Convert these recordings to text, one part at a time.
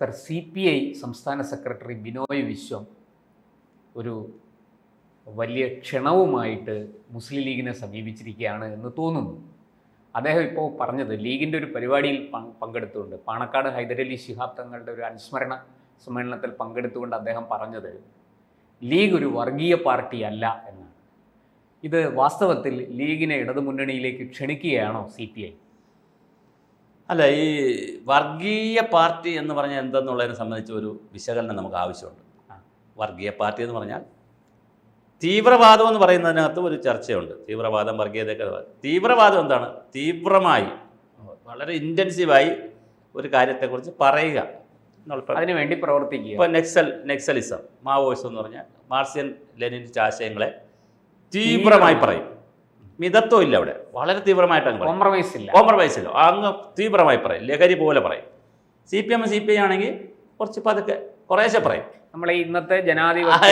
Sir C P I സംസ്ഥാന secretary Binoy Viswam ഒരു വലിയ ക്ഷണവുമായിട്ട് മുസ്ലിം ലീഗിനെ സമീപിച്ചിരിക്കുകയാണ് എന്ന് തോന്നുന്നു. അദ്ദേഹം ഇപ്പോൾ പറഞ്ഞത് ലീഗിന്റെ ഒരു പരിപാടിയിൽ പങ്ക് പങ്കെടുത്തുകൊണ്ട് പാണക്കാട് ഹൈദരലി ശിഹാബ് തങ്ങളുടെ ഒരു അനുസ്മരണ സമ്മേളനത്തിൽ പങ്കെടുത്തുകൊണ്ട് അദ്ദേഹം പറഞ്ഞത് ലീഗ് ഒരു വർഗീയ പാർട്ടി അല്ല എന്നാണ്. ഇത് വാസ്തവത്തിൽ ലീഗിനെ ഇടതുമുന്നണിയിലേക്ക് ക്ഷണിക്കുകയാണോ സി പി ഐ? അല്ല ഈ വർഗീയ പാർട്ടി എന്ന് പറഞ്ഞാൽ എന്തെന്നുള്ളതിനെ സംബന്ധിച്ച് ഒരു വിശകലനം നമുക്ക് ആവശ്യമുണ്ട്. വർഗീയ പാർട്ടി എന്ന് പറഞ്ഞാൽ തീവ്രവാദം എന്ന് പറയുന്നതിനകത്ത് ഒരു ചർച്ചയുണ്ട്. തീവ്രവാദം വർഗീയതയൊക്കെ തീവ്രവാദം എന്താണ്? തീവ്രമായി വളരെ ഇന്റൻസീവായി ഒരു കാര്യത്തെക്കുറിച്ച് പറയുക. അതിനു വേണ്ടി പ്രവർത്തിക്കുക. ഇപ്പോൾ നെക്സൽ നെക്സലിസം മാവോയിസം എന്ന് പറഞ്ഞാൽ മാർസിയൻ ലെനിന്റെ ആശയങ്ങളെ തീവ്രമായി പറയും. മിതത്വം ഇല്ല അവിടെ. വളരെ തീവ്രമായിട്ട് അങ്ങ് കോംപ്രമൈസ് ഇല്ല. കോംപ്രമൈസ് ഇല്ല. അങ്ങ് തീവ്രമായി പറയും. ലഹരി പോലെ പറയും. C P M C P I ആണെങ്കിൽ കുറച്ച് പതുക്കെ കുറേശ്ശെ പറയും. നമ്മളെ ഇന്നത്തെ ജനാധിപത്യ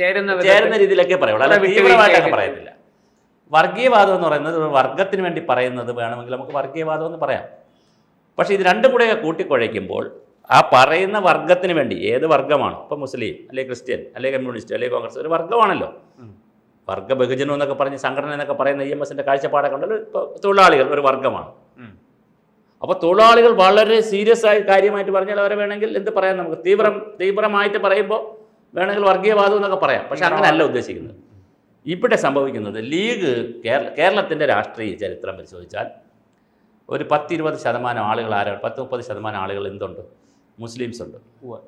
ചേരുന്ന ചേരുന്ന രീതിയിലൊക്കെ പറയും. അവിടെ അല്ലാതെ തീവ്രമായിട്ടൊക്കെ പറയത്തില്ല. വർഗീയവാദം എന്ന് പറയുന്നത് ഒരു വർഗത്തിന് വേണ്ടി പറയുന്നത് വേണമെങ്കിൽ നമുക്ക് വർഗീയവാദം എന്ന് പറയാം. പക്ഷേ ഇത് രണ്ടും കൂടെ കൂട്ടിക്കുഴയ്ക്കുമ്പോൾ ആ പറയുന്ന വർഗത്തിന് വേണ്ടി ഏത് വർഗമാണോ ഇപ്പം മുസ്ലിം അല്ലെങ്കിൽ ക്രിസ്ത്യൻ അല്ലെങ്കിൽ കമ്മ്യൂണിസ്റ്റ് അല്ലെങ്കിൽ കോൺഗ്രസ് ഒരു വർഗമാണല്ലോ. വർഗ ബഹുജനം എന്നൊക്കെ പറഞ്ഞ് സംഘടന എന്നൊക്കെ പറയുന്ന ഇ എം എസിന്റെ കാഴ്ചപ്പാടൊക്കെ ഉണ്ടല്ലോ. ഇപ്പോൾ തൊഴിലാളികൾ ഒരു വർഗമാണ്. അപ്പോൾ തൊഴിലാളികൾ വളരെ സീരിയസ് ആയി കാര്യമായിട്ട് പറഞ്ഞാൽ അവരെ വേണമെങ്കിൽ എന്ത് പറയാം നമുക്ക്? തീവ്രം തീവ്രമായിട്ട് പറയുമ്പോൾ വേണമെങ്കിൽ വർഗീയവാദം എന്നൊക്കെ പറയാം. പക്ഷെ അങ്ങനെയല്ല ഉദ്ദേശിക്കുന്നത്. ഇവിടെ സംഭവിക്കുന്നത് ലീഗ് കേരള കേരളത്തിന്റെ രാഷ്ട്രീയ ചരിത്രം പരിശോധിച്ചാൽ ഒരു പത്തിരുപത് ശതമാനം ആളുകൾ ആരാണ് പത്ത് മുപ്പത് ശതമാനം ആളുകൾ എന്തുണ്ട്? മുസ്ലിംസ് ഉണ്ട്. ഉവ്വ്.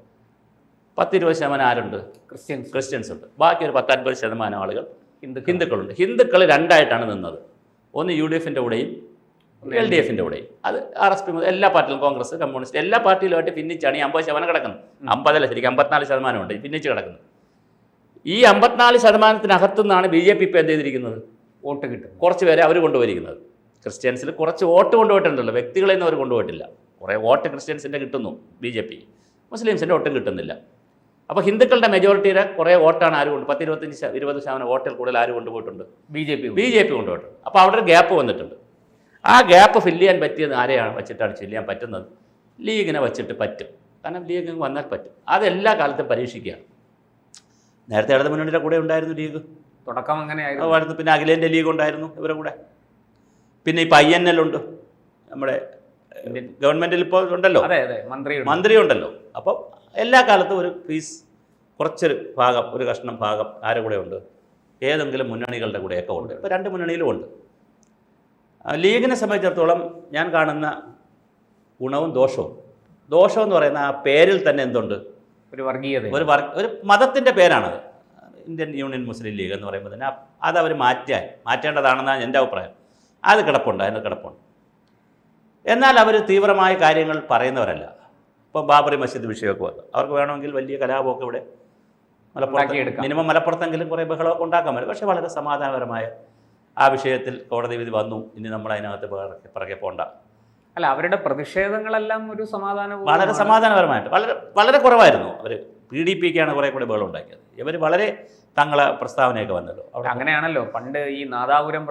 പത്തിരുപത് ശതമാനം ആരുണ്ട്? ക്രിസ്ത്യൻസ്. ക്രിസ്ത്യൻസ് ഉണ്ട്. ബാക്കി ഒരു പത്തൻപത് ശതമാനം ആളുകൾ ഹിന്ദുക്കളുണ്ട്. ഹിന്ദുക്കൾ രണ്ടായിട്ടാണ് നിന്നത്. ഒന്ന് യു ഡി എഫിന്റെ കൂടെയും എൽ ഡി എഫിന്റെ കൂടെയും അത് ആർ എസ് പി മുതൽ എല്ലാ പാർട്ടിയിലും കോൺഗ്രസ് കമ്മ്യൂണിസ്റ്റ് എല്ലാ പാർട്ടിയിലുമായിട്ട് ഭിന്നിച്ചാണ് ഈ അമ്പത് ശതമാനം കിടക്കുന്നത്. അമ്പതല്ല ശരിക്കും അമ്പത്തിനാല് ശതമാനമുണ്ട്. ഭിന്നിച്ച് കിടക്കുന്നത്. ഈ അമ്പത്തിനാല് ശതമാനത്തിനകത്തു നിന്നാണ് ബി ജെ പി ഇപ്പോൾ എന്ത് ചെയ്തിരിക്കുന്നത്? വോട്ട് കിട്ടും കുറച്ച് പേരെ അവർ കൊണ്ടുപോയിരിക്കുന്നത്. ക്രിസ്ത്യൻസിൽ കുറച്ച് വോട്ട് കൊണ്ടുപോയിട്ടുണ്ടല്ലോ. വ്യക്തികളെ ഒന്നും അവർ കൊണ്ടുപോയിട്ടില്ല. കുറേ വോട്ട് ക്രിസ്ത്യൻസിന്റെ കിട്ടുന്നു ബി ജെ പി. മുസ്ലിംസിന്റെ ഒട്ടും കിട്ടുന്നില്ല. അപ്പോൾ ഹിന്ദുക്കളുടെ മെജോറിറ്റിയുടെ കുറേ വോട്ടാണ് ആര് കൊണ്ട് പത്ത് ഇരുപത്തഞ്ച് ഇരുപത് ശതമാനം വോട്ടിൽ കൂടുതൽ ആര് കൊണ്ടുപോയിട്ടുണ്ട്? B J P B J P കൊണ്ടുപോയിട്ടുണ്ട്. അപ്പോൾ അവിടെ ഒരു ഗ്യാപ്പ് വന്നിട്ടുണ്ട്. ആ ഗ്യാപ്പ് ഫില്ല് ചെയ്യാൻ പറ്റിയത് ആരെയാണ് വെച്ചിട്ടാണ് ഫില്ല് ചെയ്യാൻ പറ്റുന്നത്? ലീഗിനെ വെച്ചിട്ട് പറ്റും. കാരണം ലീഗ് വന്നാൽ പറ്റും. അതെല്ലാ കാലത്തും പരീക്ഷിക്കുകയാണ്. നേരത്തെ ഇടത് മുന്നണിയുടെ കൂടെ ഉണ്ടായിരുന്നു ലീഗ്. തുടക്കം അങ്ങനെയായിരുന്നു. പിന്നെ അഖിലേന്റെ ലീഗ് ഉണ്ടായിരുന്നു ഇവരുടെ കൂടെ. പിന്നെ ഇപ്പോൾ ഐ എൻ എൽ ഉണ്ട്. നമ്മുടെ ഗവൺമെന്റിൽ ഗവൺമെന്റിൽ ഇപ്പോൾ ഉണ്ടല്ലോ. അതെ അതെ. മന്ത്രിയുണ്ട്. മന്ത്രി ഉണ്ടല്ലോ അപ്പം എല്ലാ കാലത്തും ഒരു പീസ് കുറച്ചൊരു ഭാഗം ഒരു കഷ്ണം ഭാഗം ആരുടെ കൂടെ ഉണ്ട്? ഏതെങ്കിലും മുന്നണികളുടെ കൂടെയൊക്കെ ഉണ്ട്. ഇപ്പോൾ രണ്ട് മുന്നണിയിലും ഉണ്ട്. ലീഗിനെ സംബന്ധിച്ചിടത്തോളം ഞാൻ കാണുന്ന ഗുണവും ദോഷവും. ദോഷം എന്ന് പറയുന്ന ആ പേരിൽ തന്നെ എന്തുണ്ട്? ഒരു വർഗീയത. ഒരു വർ ഒരു മതത്തിന്റെ പേരാണത്. ഇന്ത്യൻ യൂണിയൻ മുസ്ലിം ലീഗ് എന്ന് പറയുമ്പോൾ തന്നെ അത് അവർ മാറ്റാൻ മാറ്റേണ്ടതാണെന്നാണ് എന്റെ അഭിപ്രായം. അത് കിടപ്പുണ്ട് അതിന് കിടപ്പുണ്ട്. എന്നാൽ അവർ തീവ്രമായ കാര്യങ്ങൾ പറയുന്നവരല്ല. ഇപ്പോൾ ബാബറി മസ്ജിദ് വിഷയമൊക്കെ വന്നു. അവർക്ക് വേണമെങ്കിൽ വലിയ കലാപമൊക്കെ ഇവിടെ മലപ്പുറത്ത്. മിനിമം മലപ്പുറത്തെങ്കിലും കുറേ ബഹളമൊക്കെ ഉണ്ടാക്കാൻ പറ്റും. പക്ഷേ വളരെ സമാധാനപരമായ ആ വിഷയത്തിൽ കോടതി വിധി വന്നു. ഇനി നമ്മൾ അതിനകത്ത് പിറകെ പോണ്ട. പോകണ്ട അല്ല അവരുടെ പ്രതിഷേധങ്ങളെല്ലാം ഒരു സമാധാന വളരെ സമാധാനപരമായിട്ട്. വളരെ വളരെ കുറവായിരുന്നു. അവർ പി ഡി പിക്കാണ് കുറേ കൂടെ ബഹളം ഉണ്ടാക്കിയത്. ഇവർ വളരെ തങ്ങളെ പ്രസ്താവനയൊക്കെ വന്നല്ലോ. അങ്ങനെയാണല്ലോ. പണ്ട് ഈ Nadapuram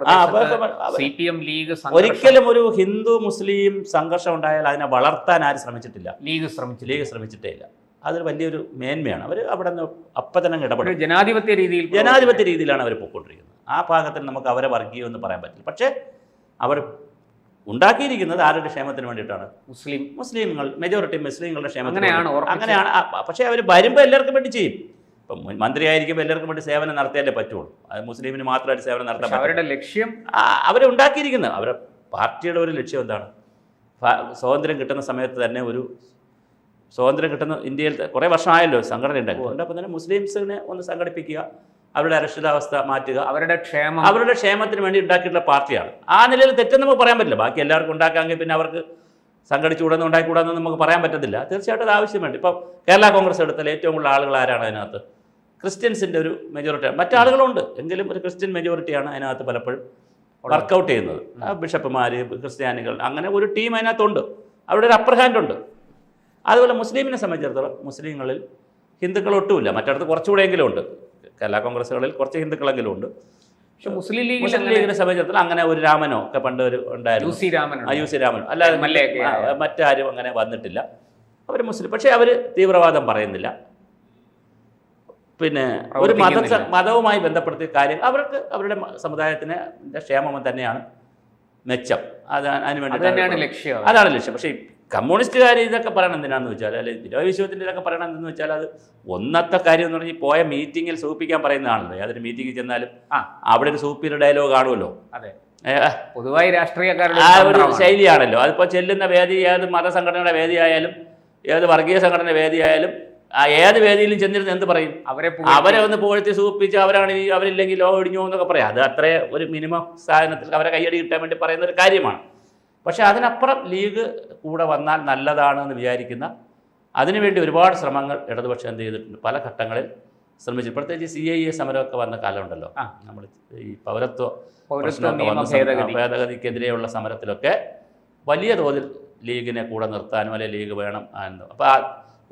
C P M league ഒരിക്കലും ഒരു ഹിന്ദു മുസ്ലിം സംഘർഷം ഉണ്ടായാൽ അതിനെ വളർത്താൻ ആരും ശ്രമിച്ചിട്ടില്ല. ലീഗ് ശ്രമിച്ചു ലീഗ് ശ്രമിച്ചിട്ടേ ഇല്ല അതൊരു വലിയൊരു മേന്മയാണ്. അവർ അവിടെ നിന്ന് അപ്പം തന്നെ ഇടപെടും ജനാധിപത്യ രീതിയിൽ ജനാധിപത്യ രീതിയിലാണ് അവർ പൊയ്ക്കൊണ്ടിരിക്കുന്നത്. ആ ഭാഗത്തിൽ നമുക്ക് അവരെ വർഗീയം എന്ന് പറയാൻ പറ്റില്ല. പക്ഷേ അവർ ഉണ്ടാക്കിയിരിക്കുന്നത് ആരുടെ ക്ഷേമത്തിന് വേണ്ടിയിട്ടാണ്? മുസ്ലിം. മുസ്ലിങ്ങൾ മെജോറിറ്റി മുസ്ലിങ്ങളുടെ ക്ഷേമത്തിന് അങ്ങനെയാണ് അങ്ങനെയാണ്. പക്ഷേ അവർ വരുമ്പോൾ എല്ലാവർക്കും വേണ്ടി ചെയ്യും. ഇപ്പം മന്ത്രിയായിരിക്കുമ്പോൾ എല്ലാവർക്കും വേണ്ടി സേവനം നടത്തിയാലേ പറ്റുള്ളൂ. അത് മുസ്ലിമിന് മാത്രമായിട്ട് സേവനം നടത്താൻ അവരുടെ ലക്ഷ്യം അവരെ ഉണ്ടാക്കിയിരിക്കുന്നത് അവരുടെ പാർട്ടിയുടെ ഒരു ലക്ഷ്യം എന്താണ്? സ്വാതന്ത്ര്യം കിട്ടുന്ന സമയത്ത് തന്നെ ഒരു സ്വാതന്ത്ര്യം കിട്ടുന്ന ഇന്ത്യയിൽ കുറേ വർഷമായല്ലോ സംഘടന ഉണ്ടാക്കി അതുകൊണ്ട് അപ്പം തന്നെ മുസ്ലിംസിനെ ഒന്ന് സംഘടിപ്പിക്കുക അവരുടെ അരക്ഷിതാവസ്ഥ മാറ്റുക. അവരുടെ ക്ഷേമം. അവരുടെ ക്ഷേമത്തിന് വേണ്ടി ഉണ്ടാക്കിയിട്ടുള്ള പാർട്ടിയാണ്. ആ നിലയിൽ തെറ്റെന്ന് നമുക്ക് പറയാൻ പറ്റില്ല. ബാക്കി എല്ലാവർക്കും ഉണ്ടാക്കാമെങ്കിൽ പിന്നെ അവർക്ക് സംഘടിച്ചുകൂടെന്ന് ഉണ്ടാക്കിക്കൂടാന്ന് നമുക്ക് പറയാൻ പറ്റത്തില്ല. തീർച്ചയായിട്ടും അത് ആവശ്യം വേണ്ടി ഇപ്പോൾ കേരള കോൺഗ്രസ് എടുത്താൽ ഏറ്റവും കൂടുതൽ ആളുകൾ ആരാണ് അതിനകത്ത്? ക്രിസ്ത്യൻസിന്റെ ഒരു മെജോറിറ്റി മറ്റാളുകളുണ്ട് എങ്കിലും ഒരു ക്രിസ്ത്യൻ മെജോറിറ്റിയാണ് അതിനകത്ത് പലപ്പോഴും വർക്കൗട്ട് ചെയ്യുന്നത്. ബിഷപ്പുമാർ ക്രിസ്ത്യാനികൾ അങ്ങനെ ഒരു ടീം അതിനകത്തുണ്ട്. അവിടെ ഒരു അപ്പർ ഹാൻഡ് ഉണ്ട്. അതുപോലെ മുസ്ലിമിനെ സംബന്ധിച്ചിടത്തോളം മുസ്ലിങ്ങളിൽ ഹിന്ദുക്കൾ ഒട്ടുമില്ല. മറ്റിടത്ത് കുറച്ചുകൂടെയെങ്കിലും ഉണ്ട്. കേരള കോൺഗ്രസ്സുകളിൽ കുറച്ച് ഹിന്ദുക്കളെങ്കിലും ഉണ്ട്. പക്ഷെ മുസ്ലിം ലീഗ് മുസ്ലിം ലീഗിനെ സംബന്ധിച്ചിടത്തോളം അങ്ങനെ ഒരു രാമനോ ഒക്കെ പണ്ട് ഒരു യു ഉണ്ടായിരുന്നു സി രാമൻ ആ യു സി രാമൻ അല്ലാതെ മറ്റാരും അങ്ങനെ വന്നിട്ടില്ല. അവർ മുസ്ലിം. പക്ഷേ അവർ തീവ്രവാദം പറയുന്നില്ല. പിന്നെ ഒരു മത മതവുമായി ബന്ധപ്പെടുത്തിയ കാര്യം അവർക്ക് അവരുടെ സമുദായത്തിന് ക്ഷേമം തന്നെയാണ് മെച്ചം. അത് അതിന് വേണ്ടി വേണ്ടിയിട്ടാണ് തന്നെയാണ് ലക്ഷ്യം. അതാണ് ലക്ഷ്യം. പക്ഷേ കമ്മ്യൂണിസ്റ്റുകാർ ഇതൊക്കെ പറയണം എന്തിനാന്ന് വെച്ചാൽ അല്ലെ വിനോദ വിശ്വത്തിന്റെ ഇതൊക്കെ പറയണം എന്തെന്ന് വെച്ചാൽ അത് ഒന്നത്തെ കാര്യം എന്ന് പറഞ്ഞാൽ പോയ മീറ്റിങ്ങിൽ സൂപ്പിക്കാൻ പറയുന്നതാണല്ലോ. യാതൊരു മീറ്റിങ്ങിൽ ചെന്നാലും ആ. അവിടെ ഒരു സൂപ്പിയുടെ ഡയലോഗ് കാണുമല്ലോ. അതെ. പൊതുവായി രാഷ്ട്രീയക്കാരുടെ ആ ഒരു. ശൈലിയാണല്ലോ. അതിപ്പോൾ ചെല്ലുന്ന വേദി ഏത് മതസംഘടനയുടെ വേദിയായാലും ഏത് വർഗീയ സംഘടനയുടെ വേദിയായാലും ആ ഏത് വേദിയിലും ചെന്നിരുന്ന് എന്ത് പറയും? അവരെ അവരെ ഒന്ന് പുകഴ്ത്തി സൂപ്പിച്ച് അവരാണ് ഇനി അവരില്ലെങ്കിൽ ലോ ഇടിഞ്ഞു എന്നൊക്കെ പറയാം. അത് അത്ര ഒരു മിനിമം സാധനത്തിൽ അവരെ കയ്യടി കിട്ടാൻ വേണ്ടി പറയുന്ന ഒരു കാര്യമാണ്. പക്ഷേ അതിനപ്പുറം ലീഗ് കൂടെ വന്നാൽ നല്ലതാണ് എന്ന് വിചാരിക്കുന്ന അതിനുവേണ്ടി ഒരുപാട് ശ്രമങ്ങൾ ഇടതുപക്ഷം എന്ത് ചെയ്തിട്ടുണ്ട്? പല ഘട്ടങ്ങളിൽ ശ്രമിച്ചു പ്രത്യേകിച്ച് സി ഐ എ സമരമൊക്കെ വന്ന കാലമുണ്ടല്ലോ. ആ. നമ്മൾ ഈ പൗരത്വ ഭേദഗതിക്കെതിരെയുള്ള സമരത്തിലൊക്കെ വലിയ തോതിൽ ലീഗിനെ കൂടെ നിർത്താനും അല്ലെങ്കിൽ ലീഗ് വേണം എന്നും. അപ്പോൾ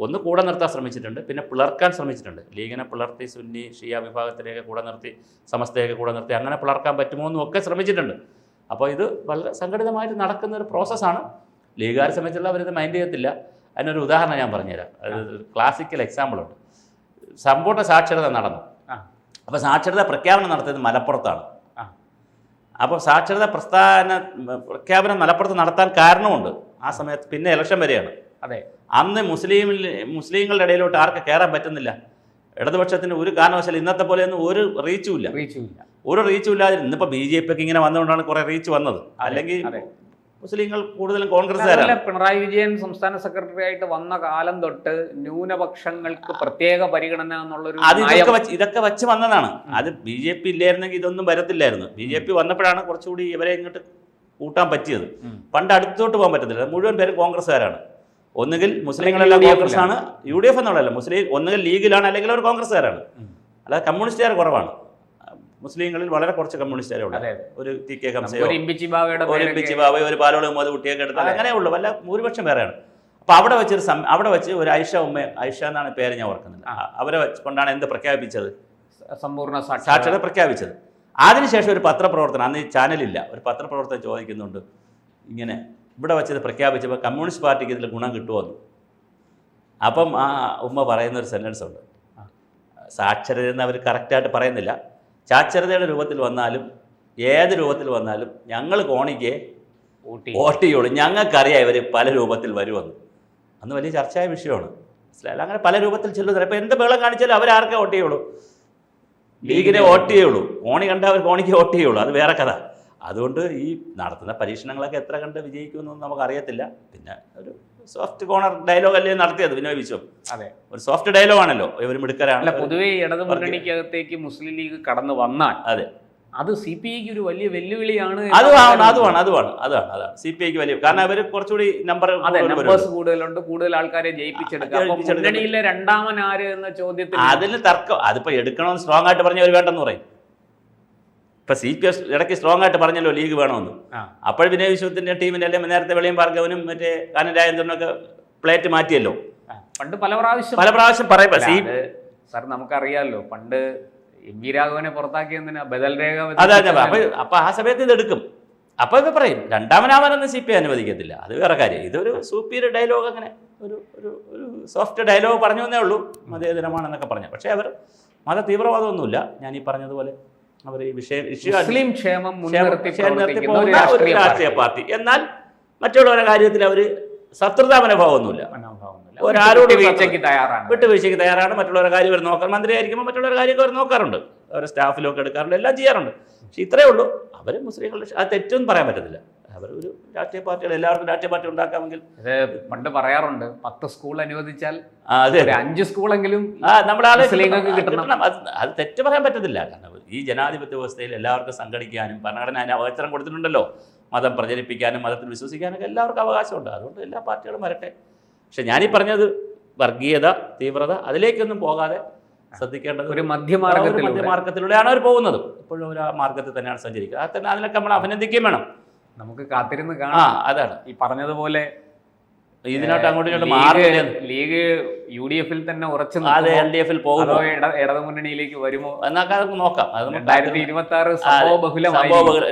ഒന്ന് കൂടെ നിർത്താൻ ശ്രമിച്ചിട്ടുണ്ട് പിന്നെ പിളർക്കാൻ ശ്രമിച്ചിട്ടുണ്ട്. ലീഗിനെ പിളർത്തി സുന്നി ഷിയ വിഭാഗത്തിലേക്ക് കൂടെ നിർത്തി സമസ്തയൊക്കെ കൂടെ നിർത്തി അങ്ങനെ പിളർക്കാൻ പറ്റുമോ എന്നും ഒക്കെ ശ്രമിച്ചിട്ടുണ്ട്. അപ്പോൾ ഇത് വളരെ സംഘടിതമായിട്ട് നടക്കുന്ന ഒരു പ്രോസസ്സാണ്. ലീഗുകാരെ സംബന്ധിച്ചുള്ള അവരിത് മൈൻഡ് ചെയ്യത്തില്ല. അതിനൊരു ഉദാഹരണം ഞാൻ പറഞ്ഞുതരാം. അത് ക്ലാസിക്കൽ എക്സാമ്പിളുണ്ട് സമ്പൂർണ സാക്ഷരത നടന്നു. അപ്പോൾ സാക്ഷരത പ്രഖ്യാപനം നടത്തിയത് മലപ്പുറത്താണ്. അപ്പോൾ സാക്ഷരത പ്രസ്ഥാന പ്രഖ്യാപനം മലപ്പുറത്ത് നടത്താൻ കാരണമുണ്ട്. ആ സമയത്ത് പിന്നെ ഇലക്ഷൻ വരെയാണ്. അതെ. അന്ന് മുസ്ലിമിൽ മുസ്ലിങ്ങളുടെ ഇടയിലോട്ട് ആർക്ക് കയറാൻ പറ്റുന്നില്ല. ഇടതുപക്ഷത്തിന് ഒരു കാരണവശാലും ഇന്നത്തെ പോലെയൊന്നും ഒരു റീച്ചും ഇല്ല. റീച്ചും ഒരു റീച്ചും ഇല്ലാതെ ഇന്നിപ്പോൾ ബി ജെ പിക്ക് ഇങ്ങനെ വന്നുകൊണ്ടാണ് കുറേ റീച്ച് വന്നത്. അല്ലെങ്കിൽ. മുസ്ലിങ്ങൾ കൂടുതലും കോൺഗ്രസ് പിണറായി വിജയൻ സംസ്ഥാന സെക്രട്ടറി ആയിട്ട് വന്ന കാലം തൊട്ട് ന്യൂനപക്ഷങ്ങൾക്ക് പ്രത്യേക പരിഗണന എന്നുള്ളൊരു അത് ഇതൊക്കെ വെച്ച് ഇതൊക്കെ വെച്ച് വന്നതാണ്. അത് ബി ജെ പി ഇല്ലായിരുന്നെങ്കിൽ ഇതൊന്നും വരത്തില്ലായിരുന്നു. ബി ജെ പി വന്നപ്പോഴാണ് കുറച്ചുകൂടി ഇവരെ ഇങ്ങോട്ട് കൂട്ടാൻ പറ്റിയത്. പണ്ട് അടുത്തോട്ട് പോകാൻ പറ്റത്തില്ല. മുഴുവൻ പേരും കോൺഗ്രസ്സുകാരാണ്. ഒന്നുകിൽ മുസ്ലിങ്ങളെല്ലാം കോൺഗ്രസ് ആണ് യു ഡി എഫ് എന്നുള്ളതല്ല മുസ്ലിം ഒന്നുകിൽ ലീഗിലാണ് അല്ലെങ്കിൽ അവർ കോൺഗ്രസ്സുകാരാണ്. അല്ലാതെ കമ്മ്യൂണിസ്റ്റുകാർ കുറവാണ്. മുസ്ലിങ്ങളിൽ വളരെ കുറച്ച് കമ്മ്യൂണിസ്റ്റുകാരെ ഉള്ളൂ. ഒരു ടി കെ കംസയോ ഒരു ഇമ്പിച്ചി ഒരു കുട്ടിയൊക്കെ എടുത്താൽ അങ്ങനെ ഉള്ളൂ വല്ല ഭൂരിപക്ഷം വേറെയാണ്. അപ്പോൾ അവിടെ വെച്ചൊരു സം അവിടെ വെച്ച് ഒരു ഐഷ ഉമ്മ ഐഷ എന്നാണ് പേര് ഞാൻ ഓർക്കുന്നത് അവരെ കൊണ്ടാണ് എന്ത് പ്രഖ്യാപിച്ചത്? സമ്പൂർണ സാക്ഷരത പ്രഖ്യാപിച്ചത്. അതിനുശേഷം ഒരു പത്രപ്രവർത്തനം അന്ന് ഈ ചാനലില്ല. ഒരു പത്രപ്രവർത്തനം ചോദിക്കുന്നുണ്ട്. ഇങ്ങനെ ഇവിടെ വെച്ചത് പ്രഖ്യാപിച്ചപ്പോൾ കമ്മ്യൂണിസ്റ്റ് പാർട്ടിക്ക് ഇതിൽ ഗുണം കിട്ടുമെന്ന് അപ്പം ആ ഉമ്മ പറയുന്ന ഒരു സെന്റൻസ് ഉണ്ട്. ആ. സാക്ഷരത എന്ന് അവർ കറക്റ്റായിട്ട് പറയുന്നില്ല. സാക്ഷരതയുടെ രൂപത്തിൽ വന്നാലും ഏത് രൂപത്തിൽ വന്നാലും ഞങ്ങൾ കോണിക്ക് വോട്ട് ചെയ്യുള്ളൂ. ഞങ്ങൾക്കറിയാം ഇവർ പല രൂപത്തിൽ വരുമെന്ന്. അന്ന് വലിയ ചർച്ചയായ വിഷയമാണ്. മനസ്സിലായാലും അങ്ങനെ പല രൂപത്തിൽ ചെല്ലുന്നത് ഇപ്പം എന്ത് ബഹളം കാണിച്ചാലും അവരാർക്കേ വോട്ട് ചെയ്യുള്ളൂ. ലീഗിനെ വോട്ട് ചെയ്യുള്ളൂ. കോണി കണ്ടാൽ അവർ കോണിക്ക് വോട്ട് ചെയ്യുള്ളൂ. അത് വേറെ കഥ. അതുകൊണ്ട് ഈ നടത്തുന്ന പരീക്ഷണങ്ങളൊക്കെ എത്ര കണ്ട് വിജയിക്കുമെന്നൊന്നും നമുക്കറിയത്തില്ല. പിന്നെ ഒരു സോഫ്റ്റ് കോണർ ഡയലോഗ് അല്ലേ നടത്തിയത്? വിനോയ് വിശ്വം അതെ. ഒരു സോഫ്റ്റ് ഡയലോഗ് ആണല്ലോ. ഇവർ മിടുക്കരാണ്. പൊതുവെ ഇടത് മുന്നണിക്കകത്തേക്ക് മുസ്ലിം ലീഗ് കടന്നു വന്നാൽ അതെ. അത് സി പി ഐക്ക് ഒരു വലിയ വെല്ലുവിളിയാണ് അതുമാണ് അതുമാണ് അതുമാണ് അതാണ്. അതാണ് സി പി ഐക്ക് വലിയ കാരണം അവർ കുറച്ചുകൂടി നമ്പർ അതെ നമ്പേഴ്സ് കൂടുതലുണ്ട് കൂടുതൽ ആൾക്കാരെ ജയിപ്പിച്ചെടുക്കാം രണ്ടാമൻ ആര് എന്ന ചോദ്യത്തിൽ അതിന് തർക്കം. അതിപ്പോ എടുക്കണമെന്ന് സ്ട്രോങ് ആയിട്ട് പറഞ്ഞവർ വേണ്ടെന്ന് പറയും. ഇപ്പൊ സി പി എസ് ഇടയ്ക്ക് സ്ട്രോങ് ആയിട്ട് പറഞ്ഞല്ലോ ലീഗ് വേണമെന്ന്. അപ്പോൾ വിനയ വിശ്വത്തിന്റെ ടീമിന്റെ അല്ലെങ്കിൽ നേരത്തെ വെളിയും ഭാർഗവനും മറ്റേ കാനൻ രാജേന്ദ്രനൊക്കെ പ്ലേറ്റ് മാറ്റിയല്ലോ. പണ്ട് പല പ്രാവശ്യം പല പ്രാവശ്യം പറയാം സി സാർ നമുക്കറിയാമല്ലോ പണ്ട് എം വി രാഘവനെ പുറത്താക്കിയതിനാ ബദൽ രേഖ അതാ അപ്പൊ അപ്പൊ ആ സമയത്ത് ഇത് എടുക്കും. അപ്പൊ ഇത് പറയും രണ്ടാമനാവാനൊന്നും സി പി ഐ അനുവദിക്കത്തില്ല. അത് വേറെ കാര്യം. ഇതൊരു സൂപ്പീരിയർ ഡയലോഗ് അങ്ങനെ ഒരു ഒരു ഒരു സോഫ്റ്റ് ഡയലോഗ് പറഞ്ഞു എന്നേ ഉള്ളൂ. മതേതരമാണെന്നൊക്കെ പറഞ്ഞു. പക്ഷേ അവർ മത തീവ്രവാദമൊന്നുമില്ല ഞാൻ ഈ പറഞ്ഞതുപോലെ അവർ ഈ വിഷയം മുസ്ലിം ക്ഷേമം മുൻനിർത്തി പോകുന്ന ഒരു രാഷ്ട്രീയ പാർട്ടി. എന്നാൽ മറ്റുള്ളവരുടെ കാര്യത്തിൽ അവർ ശത്രുതാ മനോഭാവമൊന്നുമില്ല. ഒരാളോട് വീഴ്ചയ്ക്ക് തയ്യാറാണ്. വിട്ടുവീഴ്ചയ്ക്ക് തയ്യാറാണ്. മറ്റുള്ളവരുടെ കാര്യം അവർ നോക്കാൻ മന്ത്രി ആയിരിക്കുമ്പോൾ മറ്റുള്ളവരുടെ കാര്യമൊക്കെ അവർ നോക്കാറുണ്ട്. അവരുടെ സ്റ്റാഫിലൊക്കെ എടുക്കാറുണ്ട്. എല്ലാം ചെയ്യാറുണ്ട്. പക്ഷെ ഇത്രയേ ഉള്ളൂ. അവർ മുസ്ലിങ്ങളുടെ ആ തെറ്റൊന്നും പറയാൻ പറ്റത്തില്ല. അവർ ഒരു രാഷ്ട്രീയ പാർട്ടികൾ എല്ലാവർക്കും രാഷ്ട്രീയ പാർട്ടി ഉണ്ടാക്കാമെങ്കിൽ പണ്ട് പറയാറുണ്ട് പത്ത് സ്കൂൾ അനുവദിച്ചാൽ അതെ അഞ്ച് സ്കൂളെങ്കിലും നമ്മുടെ ആളെ കിട്ടണം. അത് തെറ്റ് പറയാൻ പറ്റത്തില്ല. കാരണം ഈ ജനാധിപത്യ വ്യവസ്ഥയിൽ എല്ലാവർക്കും സംഘടിക്കാനും ഭരണഘടന അതിന് അവസരം കൊടുത്തിട്ടുണ്ടല്ലോ. മതം പ്രചരിപ്പിക്കാനും മതത്തിൽ വിശ്വസിക്കാനൊക്കെ എല്ലാവർക്കും അവകാശമുണ്ട്. അതുകൊണ്ട് എല്ലാ പാർട്ടികളും വരട്ടെ. പക്ഷെ ഞാനീ പറഞ്ഞത് വർഗീയത തീവ്രത അതിലേക്കൊന്നും പോകാതെ ശ്രദ്ധിക്കേണ്ടത് ഒരു മധ്യമാർഗത്തിലൂടെ. മധ്യമാർഗത്തിലൂടെയാണ് അവർ പോകുന്നത്. ഇപ്പോഴും അവർ ആ മാർഗത്തിൽ തന്നെയാണ് സഞ്ചരിക്കുക. അത് തന്നെ അതിനൊക്കെ നമ്മൾ അഭിനന്ദിക്കുകയും വേണം. നമുക്ക് കാത്തിരുന്ന് ആ കാണാം അതാണ്. ഈ പറഞ്ഞതുപോലെ ഇതിനോട്ട് അങ്ങോട്ട് ഇങ്ങോട്ട് മാറില്ല ലീഗ് യു ഡി എഫിൽ തന്നെ ഉറച്ചു അതെ? എൽ ഡി എഫിൽ പോകുമോ ഇടതു മുന്നണിയിലേക്ക് വരുമോ? എന്നൊക്കെ നമുക്ക് നോക്കാം. രണ്ടായിരത്തി ഇരുപത്തി ആറ് ബഹുലം.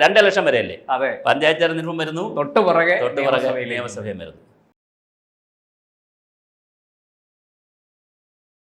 രണ്ട് ലക്ഷം വരെയല്ലേ? അതെ. പഞ്ചായത്ത് തെരഞ്ഞെടുപ്പും വരുന്നു. തൊട്ട് പുറകെ തൊട്ട് പുറകെ നിയമസഭയും വരുന്നു.